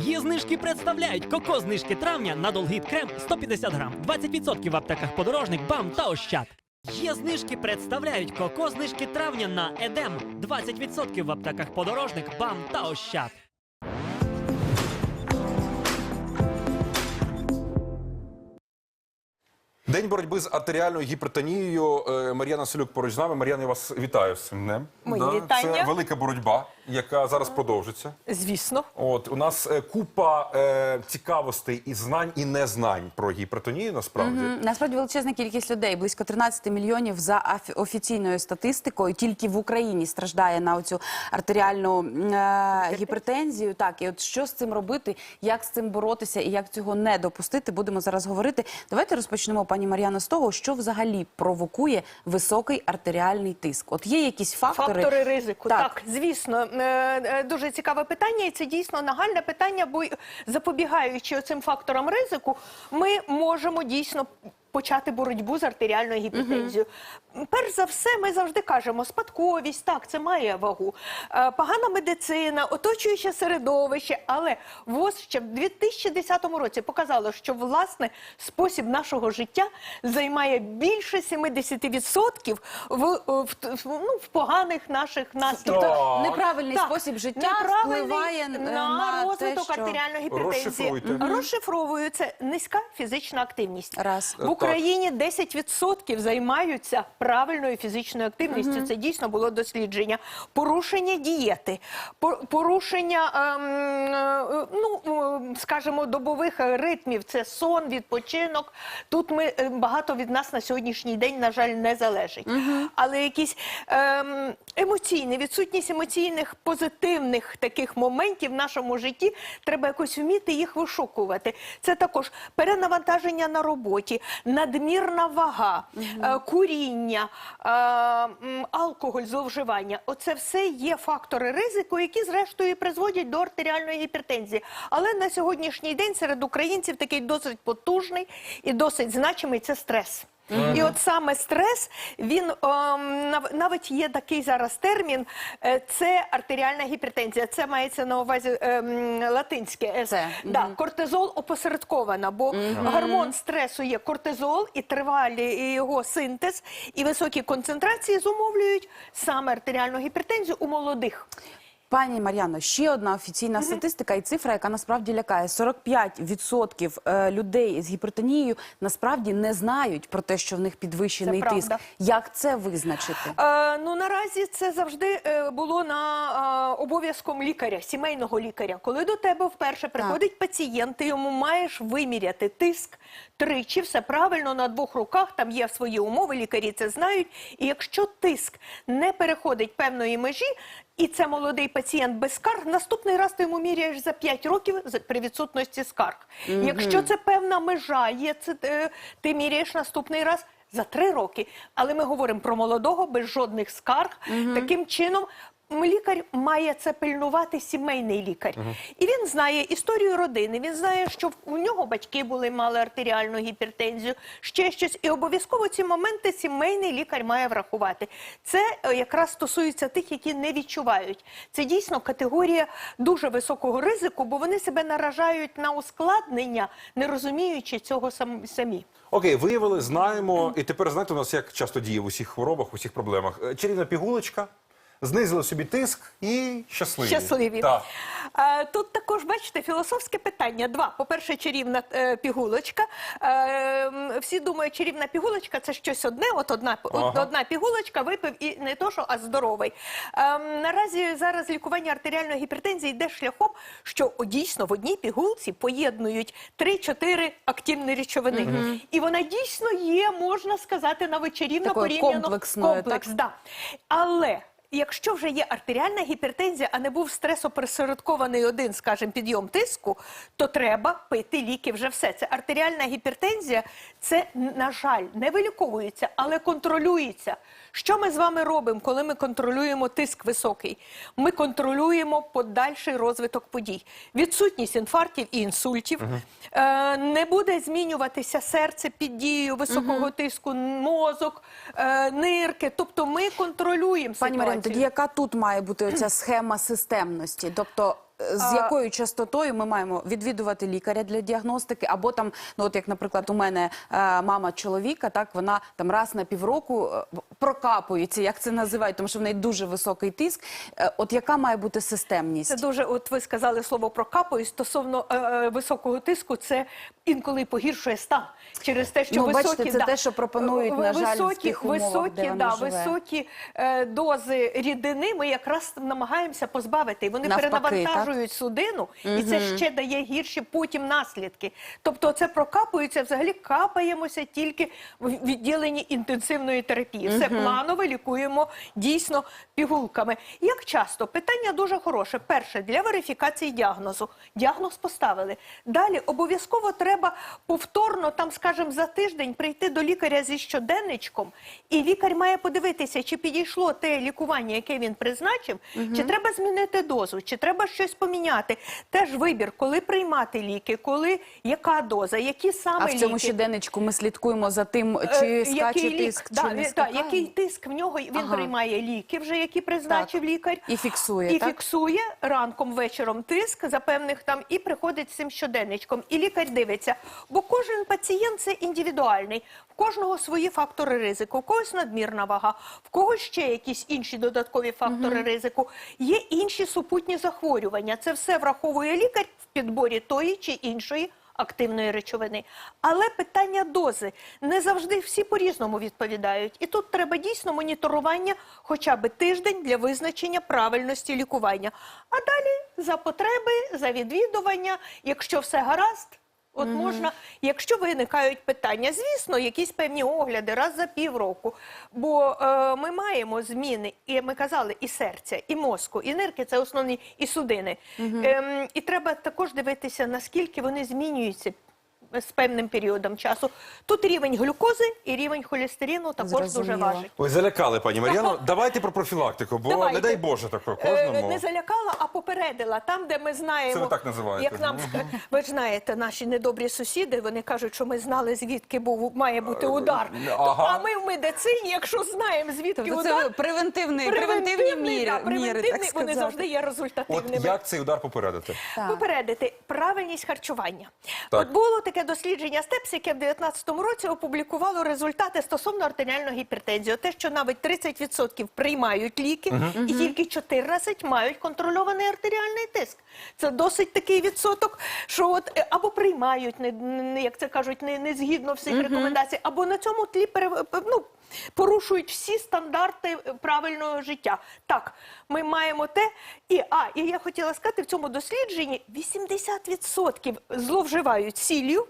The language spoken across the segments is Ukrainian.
Є знижки представляють коко знижки травня на Долгіт крем 150 грам, 20% в аптеках подорожник, бам та ощад. Є знижки представляють коко знижки травня на Едем 20% в аптеках подорожник, бам та ощад. День боротьби з артеріальною гіпертонією. Е, Мар'яна Селюк поруч з нами. Мар'яна, я вас вітаю з цим днем. Мої Це велика боротьба, яка зараз продовжиться. Звісно. От у нас е, купа е, цікавостей і знань, і незнань про гіпертонію. Насправді Мгм. Насправді величезна кількість людей, близько 13 мільйонів за афі- офіційною статистикою. Тільки в Україні страждає на оцю артеріальну е, гіпертензію. Так, і от що з цим робити, як з цим боротися і як цього не допустити, будемо зараз говорити. Давайте розпочнемо, пані Мар'яно, з того, що взагалі провокує високий артеріальний тиск. От є якісь фактори, Фактори ризику. Так, Так. звісно, дуже цікаве питання, і це дійсно нагальне питання, бо запобігаючи цим факторам ризику, ми можемо дійсно. Почати боротьбу з артеріальною гіпертензією. Перш за все, ми завжди кажемо, спадковість, так, це має вагу. Е, Погана медицина, оточуюче середовище, але ВОЗ ще в 2010 році показало, що власне спосіб нашого життя займає більше 70% в, в, в, ну, в поганих наших наслідках. Так. неправильний спосіб життя неправильний впливає е, на, на те, розвиток що- артеріальної гіпертензії. Розшифруйте. Розшифровую це низька фізична активність. Раз. В Україні 10% займаються правильною фізичною активністю. Це дійсно було дослідження. Порушення дієти, порушення, ем, е, ну е, скажімо, добових ритмів. Це сон, відпочинок. Тут ми е, багато від нас на сьогоднішній день, на жаль, не залежить. Але якісь ем, емоційні, відсутність емоційних позитивних таких моментів в нашому житті треба якось вміти їх вишукувати. Це також перенавантаження на роботі, надмірна вага, е, куріння, е, м, алкоголь, зловживання. Оце все є фактори ризику, які зрештою і призводять до артеріальної гіпертензії. Але на сьогоднішній день серед українців такий досить потужний і досить значимий це стрес. І от саме стрес, він ем, нав- навіть є такий зараз термін, е, це артеріальна гіпертензія. Це мається на увазі ем, латинське С. Це, Да, кортизол опосередкована, бо гормон стресу є кортизол і тривалі його синтез, і високі концентрації зумовлюють саме артеріальну гіпертензію у молодих. Пані Мар'яно, ще одна офіційна статистика і цифра, яка насправді лякає. 45% е, людей з гіпертонією насправді не знають про те, що в них підвищений Це тиск. правда. Як це визначити? Е, ну наразі це завжди е, було на е, обов'язком лікаря, сімейного лікаря. Коли до тебе вперше приходить пацієнт, ти йому маєш виміряти тиск тричі, все правильно на двох руках. Там є свої умови, лікарі це знають. І якщо тиск не переходить певної межі. І це молодий пацієнт без скарг. Наступний раз ти йому міряєш за 5 років при відсутності скарг. Якщо це певна межа, є це е, ти міряєш наступний раз за три роки. Але ми говоримо про молодого без жодних скарг. Таким чином. Лікар має це пильнувати сімейний лікар, і він знає історію родини. Він знає, що у нього батьки були мали артеріальну гіпертензію, ще щось. І обов'язково ці моменти сімейний лікар має врахувати. Це е, якраз стосується тих, які не відчувають. Це дійсно категорія дуже високого ризику, бо вони себе наражають на ускладнення, не розуміючи цього сам- самі. окей, виявили, знаємо, і тепер знаєте, у нас як часто діє в усіх хворобах, у всіх проблемах. Е, Чарівна пігулочка, знизили собі тиск і щасливі. Щасливі. Так. Е, Тут також бачите філософське питання. Два. По-перше, чарівна е, пігулочка. Е, всі думають, чарівна пігулочка це щось одне. От одна, от Ага. одна пігулочка випив і не то, що а здоровий. Е, наразі зараз лікування артеріальної гіпертензії йде шляхом, що о, дійсно в одній пігулці поєднують 3-4 активні речовини. І вона дійсно є, можна сказати, навіть чарівно Такою порівняно комплексною, комплекс. Да. Але Якщо вже є артеріальна гіпертензія, а не був стресопересередкований один, скажімо, підйом тиску, то треба пити ліки вже все. Це артеріальна гіпертензія, це, на жаль, не виліковується, але контролюється. Що ми з вами робимо, коли ми контролюємо тиск високий? Ми контролюємо подальший розвиток подій. Відсутність інфарктів і інсультів. Е, не буде змінюватися серце під дією високого тиску, мозок, е, нирки. Тобто ми контролюємо Пані ситуацію. тоді яка тут має бути оця схема системності? Тобто з якою частотою ми маємо відвідувати лікаря для діагностики, або там, ну от як, наприклад, у мене е, мама чоловіка, так вона там раз на півроку е, прокапується, як це називають, тому що в неї дуже високий тиск. Е, От яка має бути системність? Це дуже, от ви сказали слово прокапую стосовно е, високого тиску, це інколи погіршує стан через те, що Ну, високі бачите, це да, те, що пропонують, на жаль, в високі, тих умовах, високі, де да, живе. високі е, дози рідини. Ми якраз намагаємося позбавити. І Вони Навпаки, перенавантажують судину, і це ще дає гірші потім наслідки. Тобто, це прокапується, взагалі капаємося тільки в відділенні інтенсивної терапії. Все планово лікуємо дійсно пігулками. Як часто? Питання дуже хороше. Перше, для верифікації діагнозу. Діагноз поставили. Далі обов'язково треба повторно, там, скажімо, за тиждень прийти до лікаря зі щоденничком, і лікар має подивитися, чи підійшло те лікування, яке він призначив, чи треба змінити дозу, чи треба щось поміняти. Теж вибір, коли приймати ліки, коли яка доза, які саме А в цьому ліки. щоденничку ми слідкуємо за тим, Е, чи який скаче лік- тиск, да, чи не да, скакає. який тиск в нього, він Ага. приймає ліки, вже які призначив лікар. І фіксує, І так? фіксує ранком, вечором тиск за певних там і приходить з цим щоденничком. І лікар дивиться, бо кожен пацієнт це індивідуальний. В кожного свої фактори ризику, в когось надмірна вага, в когось ще якісь інші додаткові фактори ризику. Є інші супутні захворювання. Це все враховує лікар в підборі тої чи іншої активної речовини. Але питання дози не завжди всі по-різному відповідають. І тут треба дійсно моніторування хоча б тиждень для визначення правильності лікування. А далі за потреби, за відвідування, якщо все гаразд. От можна, якщо виникають питання, звісно, якісь певні огляди раз за півроку. Бо е, ми маємо зміни, і ми казали, і серця, і мозку, і нирки це основні, і судини. Ем, і треба також дивитися, наскільки вони змінюються з певним періодом часу. Тут рівень глюкози і рівень холестерину також дуже Зрозуміло. важить. Ой, залякали, пані Мар'яно. Давайте про профілактику, бо Давайте. не дай Боже такого Е, кожному. Не залякала, а попередила. Там, де ми знаємо, Це ви так називаєте. як нам ска- ви ж знаєте, наші недобрі сусіди. Вони кажуть, що ми знали, звідки був має бути удар. ага. А ми в медицині, якщо знаємо, звідки Тобто удар, превентивний, превентивні міри, да, міри, превентивний, так вони сказати. завжди є От результативними. як цей удар попередити? Так. Попередити правильність харчування. Так. От було таке дослідження СТЕПС, яке в 2019 році опублікувало результати стосовно артеріальної гіпертензії. Те, що навіть 30% приймають ліки, і тільки 14 мають контрольований артеріальний тиск. Це досить такий відсоток, що от е, або приймають не, не як це кажуть, не, не згідно всіх рекомендацій, або на цьому тлі пере, ну, порушують всі стандарти е, правильного життя. Так, ми маємо те, і а, і я хотіла сказати, в цьому дослідженні 80% зловживають сіллю.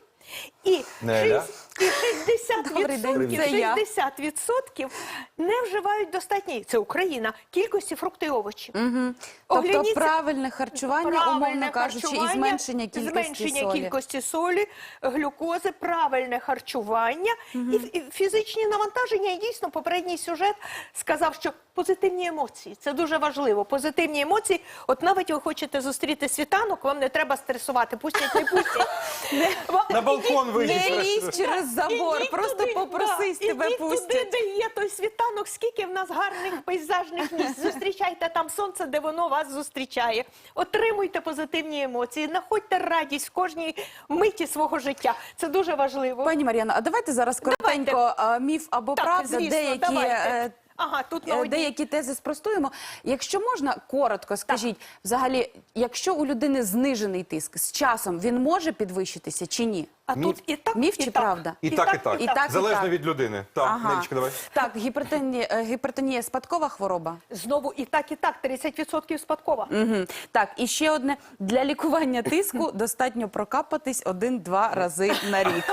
І, Неля. шість- і 60%, Добрий день, це я. 60% не вживають достатньої, це Україна, кількості фруктів і овочів. Тобто Огляніться- правильне харчування, умовно кажучи, і зменшення кількості зменшення солі. кількості солі, глюкози, правильне харчування і, і фізичні навантаження. І дійсно попередній сюжет сказав, що позитивні емоції це дуже важливо. Позитивні емоції. От навіть ви хочете зустріти світанок, вам не треба стресувати. Пустять, не пустять. На балкон вийдіть. Не лізь через забор, просто попросись, тебе ідіть пустять. туди, де є той світанок, скільки в нас гарних пейзажних місць. Зустрічайте там сонце, де воно вас зустрічає. Отримуйте позитивні емоції, знаходьте радість в кожній миті свого життя. Це дуже важливо. Пані Мар'яно, а давайте зараз коротенько міф або Так, правда, звісно, деякі, давайте. Е, Ага, тут на е, одній. деякі тези спростуємо. Якщо можна, коротко скажіть, взагалі, якщо у людини знижений тиск, з часом він може підвищитися чи ні? А тут і так, Міф і чи так. правда? І так, і так. І так, і Залежно так. від людини. Так, Нелічка, давай. Так, гіпертонія, е, гіпертонія спадкова хвороба. Знову і так, і так, 30% спадкова. Угу. Так, і ще одне для лікування тиску достатньо прокапатись один-два рази на рік.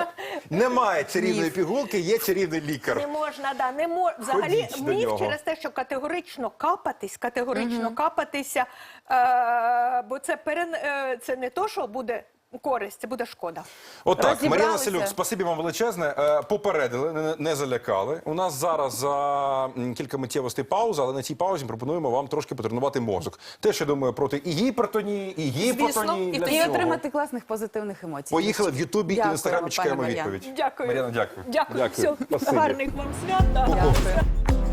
Немає чарівної Міф. пігулки, є чарівний лікар. Не можна, да, не мож... Взагалі Ходіть до міф нього. через те, що категорично капатись, категорично капатися, е, бо це, перен... е, це не то, що буде користь, це буде шкода. Отак, Мар'яна Розібралися. Селюк, спасибі вам величезне. Е, Попередили, не, не залякали. У нас зараз за кілька миттєвостей пауза, але на цій паузі пропонуємо вам трошки потренувати мозок. Те, що думаю проти і гіпертонії, і гіпотонії. і І отримати класних позитивних емоцій. Поїхали в Ютубі і в інстаграмі чекаємо відповідь. Дякую. Мар'яна, дякую. Дякую. Дякую. Спасибі. гарних вам свят. Дякую.